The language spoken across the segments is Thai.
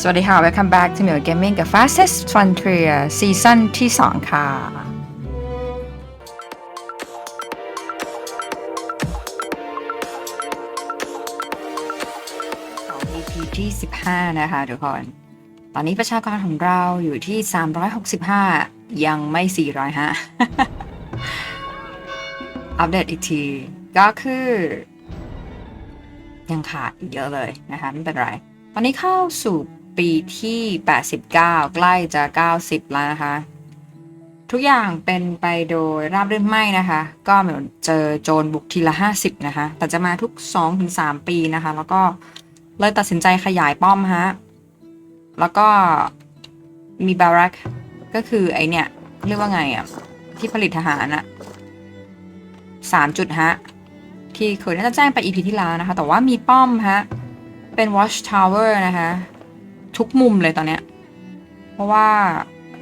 สวัสดีค่ะ welcome back to Mio Gaming กับ Fastest Frontier ซีซั่นที่ 2 ค่ะ EP ที่ 15 นะคะทุกคน ตอนนี้ประชากรของเราอยู่ที่ 365 ยังไม่ 400 ฮะ อัปเดตอีกที ก็คือ ยังขาดอีกเยอะเลยนะคะ ไม่เป็นไรตอนนี้เข้าสู่ ปีที่ 89 ใกล้จะ 90 แล้วนะคะ ทุกอย่างเป็นไปโดยราบรื่นไม่นะคะ ก็เหมือนเจอโจรบุกทีละ 50 นะคะ แต่จะมาทุก 2-3 ปีนะคะ แล้วก็เลยตัดสินใจขยายป้อมฮะ แล้วก็มีบารักก็คือไอเนี่ย เรียกว่าไงอะที่ผลิตทหารอะสามจุดฮะ ที่เคยน่าจะแจ้งไปอีพีที่แล้วนะคะ แต่ว่ามีป้อมฮะ เป็น watch tower นะคะ ทุกมุมเลยตอนเนี้ย เพราะว่า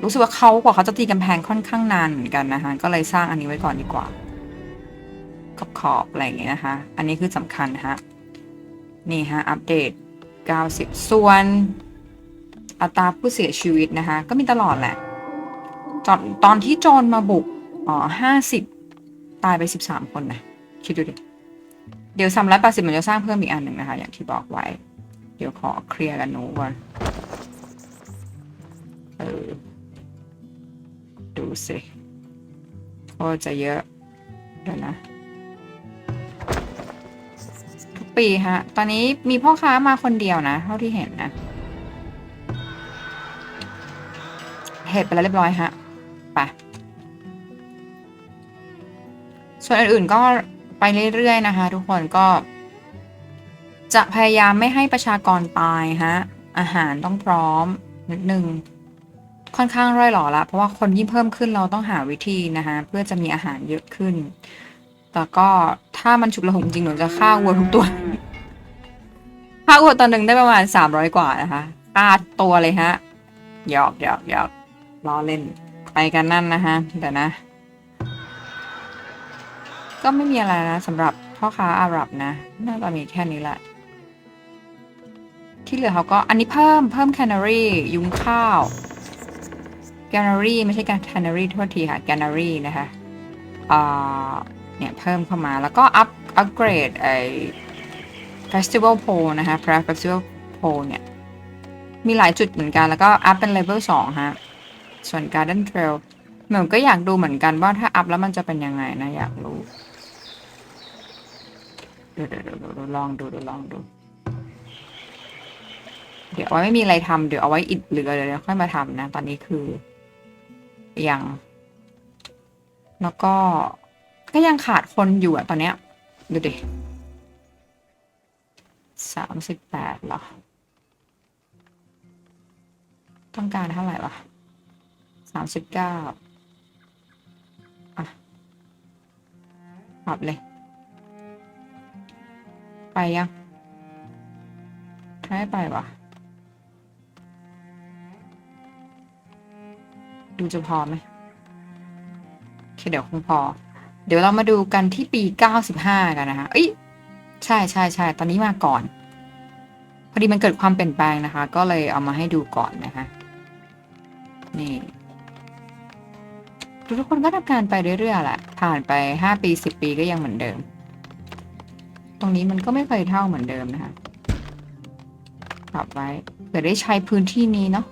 รู้สึกว่าเขากว่าเขาจะตีกำแพงค่อนข้างนานเหมือนกันนะคะ ก็เลยสร้างอันนี้ไว้ก่อนดีกว่า ขอบขอบๆอะไรอย่างเงี้ยนะคะ อันนี้คือสำคัญฮะ นี่ฮะ อัปเดต 90 ส่วน อัตราผู้เสียชีวิตนะคะ ก็มีตลอดแหละตอนตอนที่โจรมาบุก อ๋อ50ตายไป 13 คนนะ คิดดูดิ เดี๋ยวสามร้อยแปดสิบมันจะสร้างเพิ่มอีกอันหนึ่งนะคะ อย่างที่บอกไว้ เดี๋ยวขอเคลียร์กันหนูก่อนเออดูสิโอ้จะเยอะเดี๋ยวนะทุกปีฮะ ตอนนี้มีพ่อค้ามาคนเดียวนะ เท่าที่เห็นนะเหตุไปแล้วเรียบร้อยฮะไปส่วนอื่นๆก็ไปเรื่อยๆนะคะ ทุกคนก็ จะพยายามไม่ให้ประชากรตายฮะ อาหารต้องพร้อมนิดนึง ค่อนข้างร่อยหล่อละ เพราะว่าคนยิ่งเพิ่มขึ้นเราต้องหาวิธีนะคะเพื่อจะมีอาหารเยอะขึ้น แต่ก็ถ้ามันฉุกละหุกจริงหนูจะฆ่าวัวทุกตัว ฆ่าวัวตัวหนึ่งได้ประมาณสามร้อยกว่านะคะฆ่าตัวเลยฮะหยอกหยอกหยอกล้อเล่น ไปกันนั่นนะคะเดี๋ยวนะ ก็ไม่มีอะไรนะสำหรับพ่อค้าอาหรับนะ น่าจะมีแค่นี้แหละ ที่เหลือเขาก็อันนี้เพิ่มเพิ่มแคนารียุงข้าวแกนารีไม่ใช่การแคนารีโทษทีค่ะแกนารีนะคะเนี่ยเพิ่มเข้ามาแล้วก็อัพอัปเกรดไอ้ Festival Pole นะคะ p r a Festival Pole เนี่ย มีหลายจุดเหมือนกันแล้วก็อัพเป็นเลเวลสองฮะ ส่วน Garden Trail เหมือนก็อยากดูเหมือนกันว่าถ้าอัพแล้วมันจะเป็นยังไงนะ อยากรู้เดี๋ยวลองดูดี๋ยวลองดู เดี๋ยวเอาไว้ไม่มีอะไรทำเดี๋ยวเอาไว้อิดเหลือเดี๋ยวค่อยมาทำนะ ตอนนี้คือยัง แล้วก็ก็ยังขาดคนอยู่อะตอนเนี้ย ดูดิสามสิบแปดเหรอ ต้องการเท่าไหร่วะสามสิบเก้าอะปรับเลย ไปยังถ้าไม่ไปวะ ดูจะพอไหมโอเคเดี๋ยวคงพอ เดี๋ยวเรามาดูกันที่ปี 95 กันนะคะเอ้ยใช่ใช่ใช่ตอนนี้มาก่อน พอดีมันเกิดความเปลี่ยนแปลงนะคะ ก็เลยเอามาให้ดูก่อนนะคะนี่ทุกคนก็ทำการไปเรื่อยๆแหละ ผ่านไป 5 ปี 10 ปีก็ยังเหมือนเดิม ตรงนี้มันก็ไม่เคยเท่าเหมือนเดิมนะคะปรับไว้เผื่อได้ใช้พื้นที่นี้เนาะ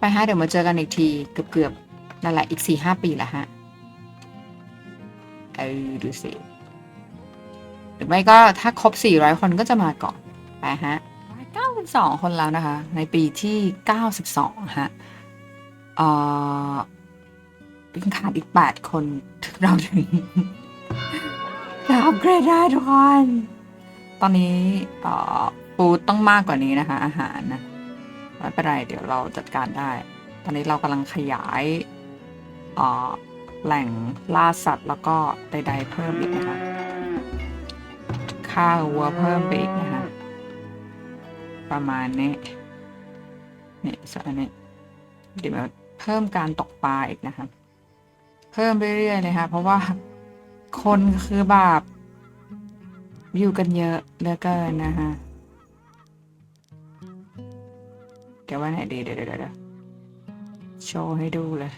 ไปฮะเดี๋ยวมาเจอกันอีกทีเกือบๆนั่นแหละอีกสี่ห้าปีละฮะเออดูสิหรือไม่ก็ถ้าครบสี่ร้อยคนก็จะมาก่อนไปฮะเก้าสิบสองคนแล้วนะคะ ในปีที่เก้าสิบสองฮะเอ่อเป็นขาดอีกแปดคนเราถึงจะอัปเกรดได้ทุกคน ตอนนี้เอ่อฟูต้องมากกว่านี้นะคะ อาหารนะ ไม่เป็นไรเดี๋ยวเราจัดการได้ ตอนนี้เรากำลังขยายแหล่งล่าสัตว์แล้วก็ใดๆเพิ่มอีกนะคะค่าวัวเพิ่มไปอีกนะคะประมาณนี้นี่ส่วนอันนี้เดี๋ยวเพิ่มการตกปลาอีกนะคะเพิ่มเรื่อยๆเลยค่ะเพราะว่าคนคือแบบอยู่กันเยอะเหลือเกินนะคะ ดี๋ยวไว้ไหนดีเดี๋ยวเดี๋ยวโชว์ให้ดูเลย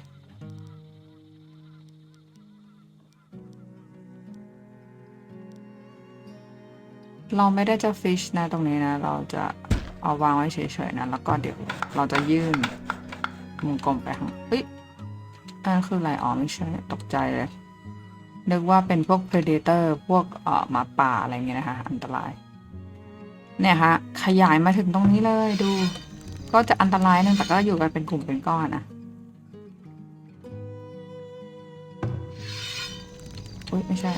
เราไม่ได้จะฟิชนะตรงนี้นะ เราจะเอาวางไว้เฉยๆนะ แล้วก็เดี๋ยวเราจะยื่นวงกลมไปข้างเฮ้ยอันนั้นคืออะไรอ๋อไม่ใช่ตกใจเลย นึกว่าเป็นพวก predator พวกเอ่อหมาป่าอะไรเงี้ยนะคะ อันตราย เนี่ยฮะ ขยายมาถึงตรงนี้เลยดู ก็จะอันตรายนึงแต่ก็อยู่กันเป็นกลุ่มเป็นก้อนนะอุ้ยไม่ใช่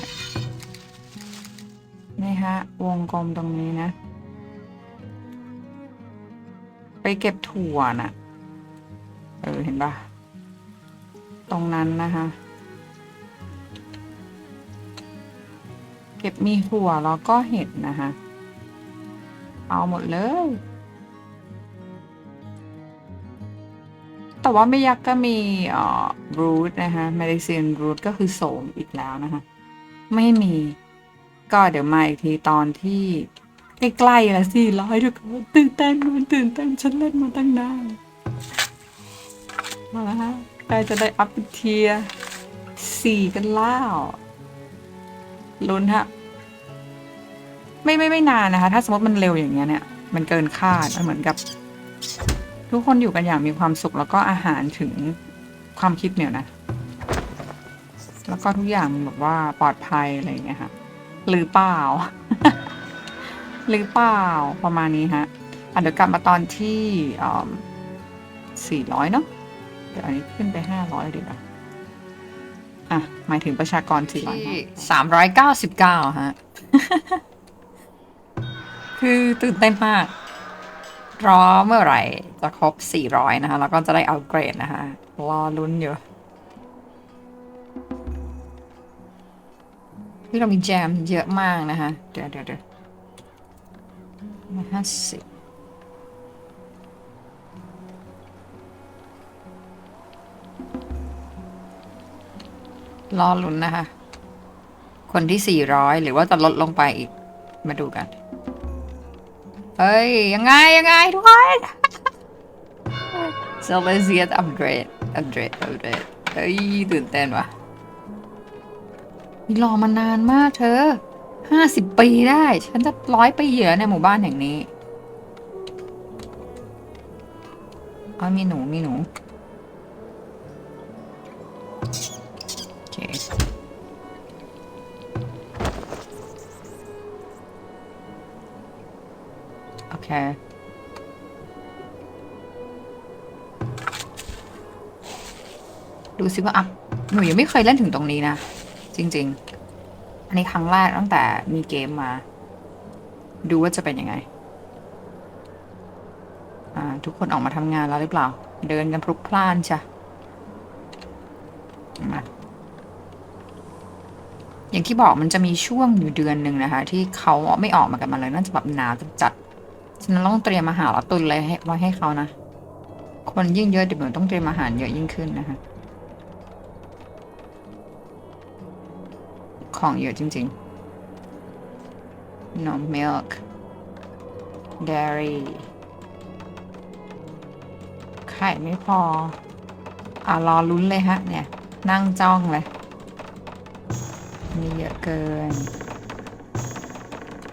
นี่ฮะ วงกลมตรงนี้นะ ไปเก็บถั่วน่ะ เออ เห็นปะตรงนั้นนะคะ เก็บมีหัวแล้วก็เห็ดนะคะ เอาหมดเลย แต่ว่าไม่ยักษ์ก็มีเอ่อรูทนะคะ medicine root ก็คือโสมอีกแล้วนะคะ ไม่มี ก็เดี๋ยวมาอีกทีตอนที่ใกล้ๆละสี่ร้อยทุกคนตื่นเต้นมันตื่นเต้นฉันเล่นมาตั้งนานมาแล้วฮะใกล้จะได้อัพเทียสี่กันแล้วลุ้นฮะไม่ไม่ไม่นานนะคะ ถ้าสมมติมันเร็วอย่างเงี้ยเนี่ย มันเกินคาดมันเหมือนกับ ทุกคนอยู่กันอย่างมีความสุขแล้วก็อาหารถึงความคิดเนี่ยนะ แล้วก็ทุกอย่างแบบว่าปลอดภัยอะไรอย่างเงี้ยค่ะหรือเปล่า หรือเปล่าประมาณนี้ฮะอะเดี๋ยวกลับมาตอนที่สี่ร้อยเนาะเดี๋ยวอันนี้ขึ้นไปห้าร้อยดีกว่าอะ หมายถึงประชากรสี่ร้อยสามร้อยเก้าสิบเก้าฮะ คือตื่นเต้นมาก รอเมื่อไหร่จะครบ 400 นะคะ แล้วก็จะได้อัปเกรดนะคะ รอลุ้นอยู่ที่เรามีแจมเยอะมากนะคะ เดี๋ยวเดี๋ยวเดี๋ยวห้าสิบรอลุ้นนะคะ คนที่ 400 หรือว่าจะลดลงไปอีก มาดูกัน เฮ้ย ยังไง ยังไงทุกคน so let's get upgrade upgrade upgrade เฮ้ย ตื่นเต้นว่ะรอมานานมากเธอห้าสิบปีได้ ฉันจะร้อยปีเหยื่อในหมู่บ้านแห่งนี้อ๋อมีหนูมีหนู ดูสิว่าอัพหนูยังไม่เคยเล่นถึงตรงนี้นะ จริง ๆ อันนี้ครั้งแรกตั้งแต่มีเกมมา ดูว่าจะเป็นยังไง อ่า ทุกคนออกมาทำงานแล้วหรือเปล่า เดินกันพลุกพล่านจ้ะมาอย่างที่บอกมันจะมีช่วงอยู่เดือนหนึ่งนะคะ ที่เขาไม่ออกมากันมาเลยน่าจะแบบหนาวจัดฉะนั้นต้องเตรียมอาหารแล้วตุนเลยให้ไว้ให้เขานะ คนยิ่งเยอะเดี๋ยวหนูต้องเตรียมอาหารเยอะยิ่งขึ้นนะคะ ของเยอะจริงๆ no milk dairy ไข่ไม่พอ อ่ารอลุ้นเลยฮะ เนี่ย นั่งจ้องเลย มีเยอะเกิน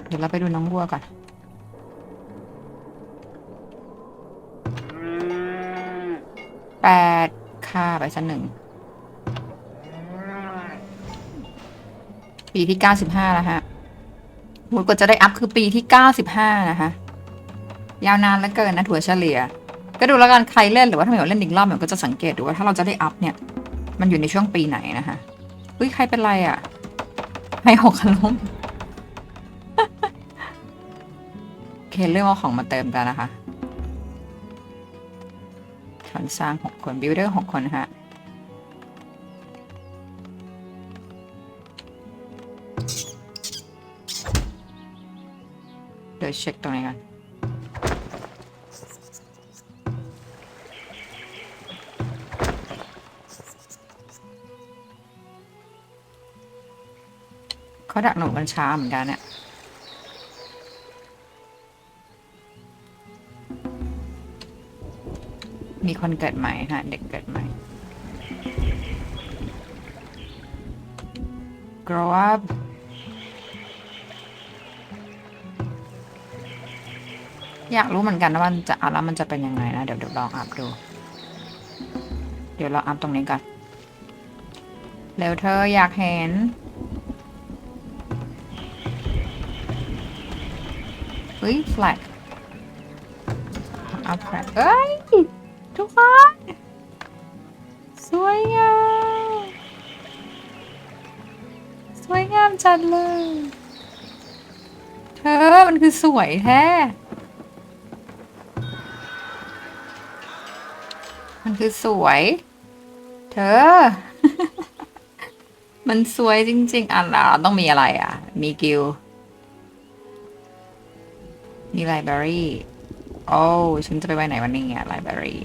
เดี๋ยวเราไปดูน้องวัวก่อนแปดค่าไปสักหนึ่ง ปีที่เก้าสิบห้าแล้วฮะมุดกว่าจะได้อัพคือปีที่เก้าสิบห้านะคะ ยาวนานแล้วเกินนะถั่วเฉลี่ย ก็ดูแล้วกันใครเล่นหรือว่าถ้าเหมียวเล่นอีกรอบเหมียวก็จะสังเกตดูว่าถ้าเราจะได้อัพเนี่ย มันอยู่ในช่วงปีไหนนะคะเฮ้ยใครเป็นไรอะ่ะให้หกล้มโอเคเรื่องเอาของมาเติมกันนะคะคนสร้างหกคนบิวเดอร์หกคนนะ ดี๋ยวเช็คตรงนี้กันเขาดักหนูกันช้าเหมือนกันเนี่ยมีคนเกิดใหม่ฮะเด็กเกิดใหม่ grow up อยากรู้เหมือนกันว่ามันจะอัพแล้วมันจะเป็นยังไงนะเดี๋ยวเดี๋ยวลองอัพดู เดี๋ยวเราอัพตรงนี้ก่อนเร็วเธออยากเห็น เฮ้ยแฟลกอัพแฟลกเอ้ย ทุกคน สวยงาม สวยงามจัดเลย เธอมันคือสวยแท้ มันคือสวย เธอ มันสวยจริง ๆ อะเราต้องมีอะไรอะ มีกิลมีไลบรารีโอ้ฉันจะไปไว้ไหนวันนี้อะไลบรารี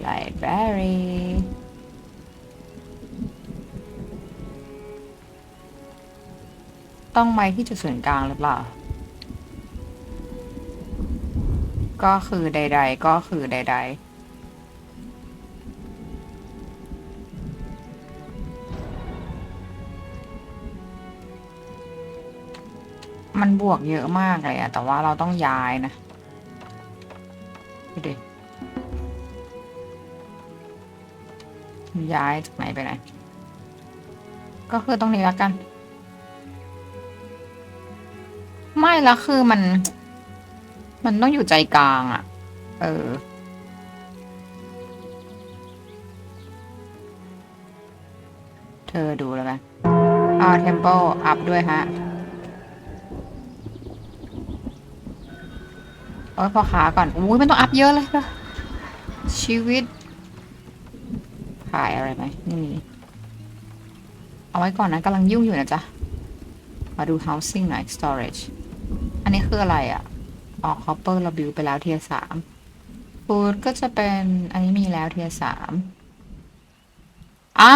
ไลบรารีต้องไปที่จุดศูนย์กลางหรือเปล่า ก็คือใด ๆ ก็คือใด ๆ มันบวกเยอะมากเลยอะแต่ว่าเราต้องย้ายนะดูดิย้ายจากไหนไปไหน ก็คือตรงนี้แล้วกัน ไม่ละคือมัน มันต้องอยู่ใจกลางอะเออเธอดูแล้วกันอ่าเทมโปอัพด้วยฮะ โอ้ยพอขาก่อนอุ้ยมันต้องอัพเยอะเลยปะชีวิต ขายอะไรไหมไม่มีเอาไว้ก่อนนะกำลังยุ่งอยู่นะจ๊ะ มาดู housing หน่อย storage อันนี้คืออะไรอะ่ะอ๋อ copper เราบิวไปแล้วเทียสาม food ก็จะเป็นอันนี้มีแล้วเทียสามอ้า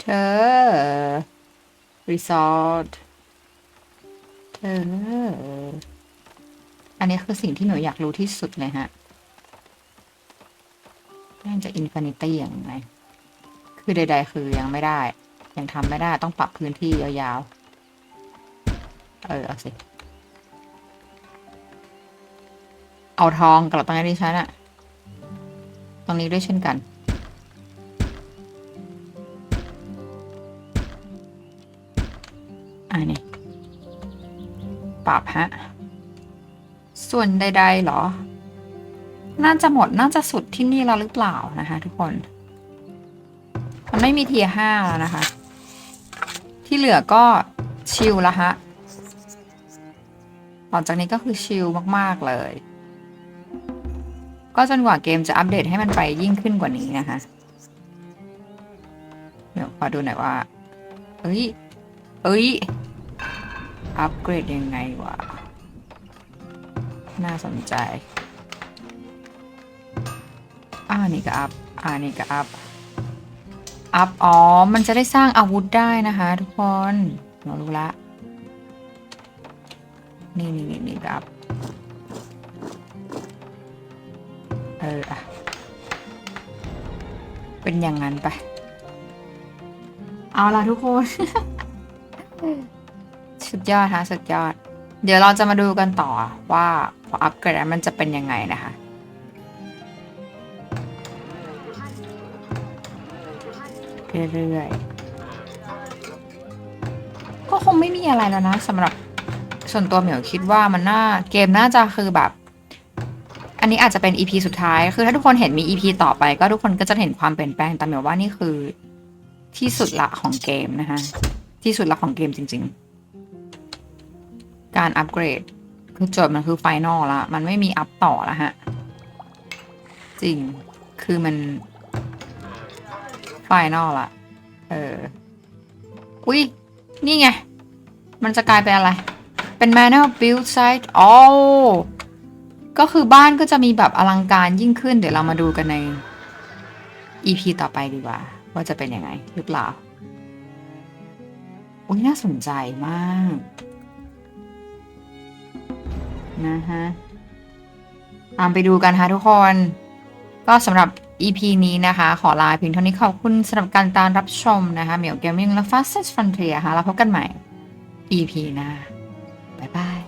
เธอ resort เธออันนี้คือสิ่งที่หนูอยากรู้ที่สุดเลยฮะน่าจะอินฟินิตี้อย่างไรคือใด ๆ คือยังไม่ได้ ยังทำไม่ได้ต้องปรับพื้นที่ยาวๆ เออ เอาสิ เอาทองกลับตรงนี้ดิฉันอะตรงนี้ด้วยเช่นกัน นนี้ปรับฮะ ส่วนใดๆหรอ น่าจะหมดน่าจะสุดที่นี่แล้วหรือเปล่านะคะ ทุกคน มันไม่มีเทียห้าแล้วนะคะ ที่เหลือก็ชิลละฮะหลังจากนี้ก็คือชิลมากๆเลย ก็จนกว่าเกมจะอัปเดตให้มันไปยิ่งขึ้นกว่านี้นะคะ เดี๋ยวขอดูหน่อยว่า เอ้ย เอ้ย อัปเกรดยังไงวะ น่าสนใจ อ่านี่ก็อัพ อ่านี่ก็อัพ อัพ อ๋อ มันจะได้สร้างอาวุธได้นะคะทุกคนเรารู้ละ นี่นี่นี่นี่ก็อัพ เอออะเป็นอย่างนั้นไป เอาล่ะทุกคน สุดยอดฮะสุดยอด เดี๋ยวเราจะมาดูกันต่อว่าพออัปเกรดแล้วมันจะเป็นยังไงนะคะ เรื่อยๆก็คงไม่มีอะไรแล้วนะสำหรับส่วนตัวเหมียวคิดว่ามันน่าเกมน่าจะคือแบบ อันนี้อาจจะเป็น EP สุดท้าย คือถ้าทุกคนเห็นมี EP ต่อไป ก็ทุกคนก็จะเห็นความเปลี่ยนแปลงแต่เหมียวว่านี่คือที่สุดละของเกมนะคะที่สุดละของเกมจริง ๆ การอัปเกรด คือโจทย์มันคือไฟนอลละ มันไม่มีอัพต่อล้วฮะ จริง คือมัน ไฟนอลละ เออ อุ้ย นี่ไง มันจะกลายเป็นอะไร เป็น manual build site อ๋อ ก็คือบ้านก็จะมีแบบอลังการยิ่งขึ้น เดี๋ยวเรามาดูกันใน EP ต่อไปดีกว่า ว่าจะเป็นยังไงหรือเปล่า อุ้ยน่าสนใจมาก นะฮะตามไปดูกันฮะทุกคน ก็สำหรับ EP นี้นะคะ ขอลาเพียงเท่านี้ขอบคุณสำหรับการตามรับชมนะคะเหมียวเกมมิ่งและ Fastest Frontier ค่ะแล้วพบกันใหม่ EP หน้าบ๊ายบาย